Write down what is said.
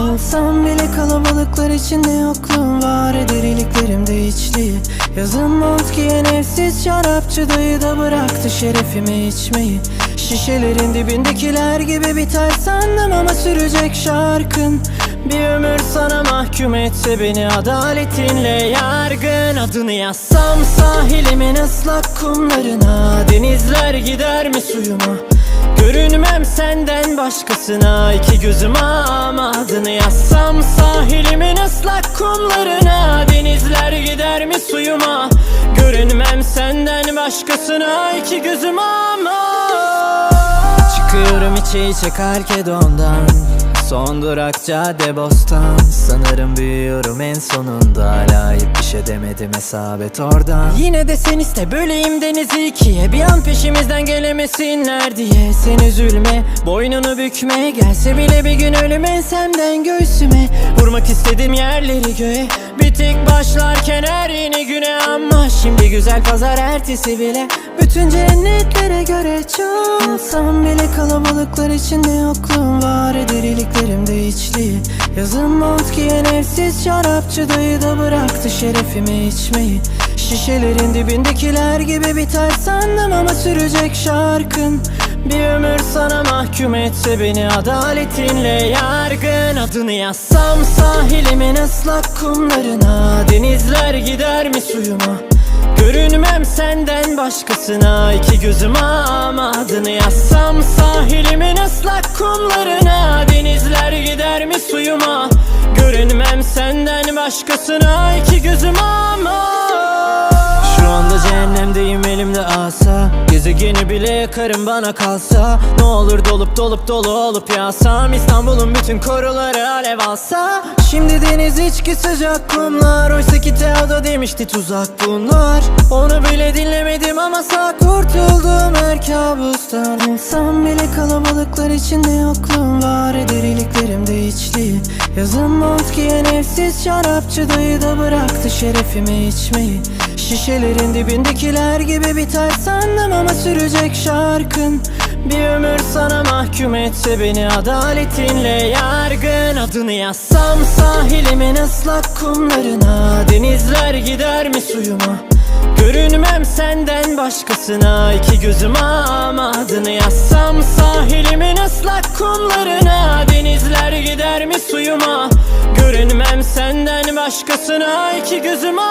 Olsam bile kalabalıklar içinde yokluğum var. Eder iliklerimde içliği Yazın mont giyen evsiz şarapçı dayı da bıraktı şerefimi içmeyi. Şişelerin dibindekiler gibi biter sandım ama sürecek şarkın. Bir ömür sana mahkum etse beni adaletinle yargın. Adını yazsam sahilimin ıslak kumlarına Denizler gider mi suyuma? Görünmem senden başkasına iki gözüm ama adını yazsam Sahilimin ıslak kumlarına Denizler gider mi suyuma? Görünmem senden başkasına iki gözüm ama. Çıkıyorum içe içe Kalkedon'dan Son durak cadde bostan. Sanırım büyüyorum en sonunda. Hala hiçbir şey demedim hesabet oradan. Yine de sen iste böleyim denizi ikiye. Bir an peşimizden gelemesinler diye. Sen üzülme boynunu bükme. Gelse bile bir gün ölüm ensemden göğsüme. Vurmak istedim yerleri göğe Bitik başlarken her yeni güne ama Şimdi güzel pazar ertesi bile. Bütün cennetlere göre çok Olsam bile kalabalıklar içinde yokluğum var eder iliklerimde içliği Yazın mont giyen evsiz şarapçı da bıraktı şerefimi içmeyi. Şişelerin dibindekiler gibi biter sandım ama sürecek şarkın Bir ömür sana mahkum etse beni adaletinle yargın Adını yazsam sahilimin ıslak kumlarına Denizler gider mi suyuma? Görünmem senden başkasına iki gözüm ama adını yazsam Sahilimin ıslak kumlarına Denizler gider mi suyuma? Görünmem senden başkasına iki gözüm ama cehennemdeyim elimde asa. Gezegeni bile yakarım bana kalsa. Ne olur dolup dolup dolu olup yağsam İstanbul'un bütün koruları alev alsa. Şimdi deniz içki sıcak kumlar. Oysa ki Teodo demişti tuzak bunlar. Onu bile dinlemedim ama sağ kurtuldum her kabustan. Olsam bile kalabalıklar içinde yokluğum var. Eder iliklerimde içliği Yazın mont giyen evsiz şarapçı dayı da bıraktı şerefimi içmeyi Şişelerin dibindekiler gibi biter sandım ama sürecek şarkın. Bir ömür sana mahkum etse beni adaletinle yargın. Adını yazsam sahilimin ıslak kumlarına Denizler gider mi suyuma? Görünmem senden başkasına iki gözüm ama adını yazsam Sahilimin ıslak kumlarına Denizler gider mi suyuma? Görünmem senden başkasına iki gözüm ama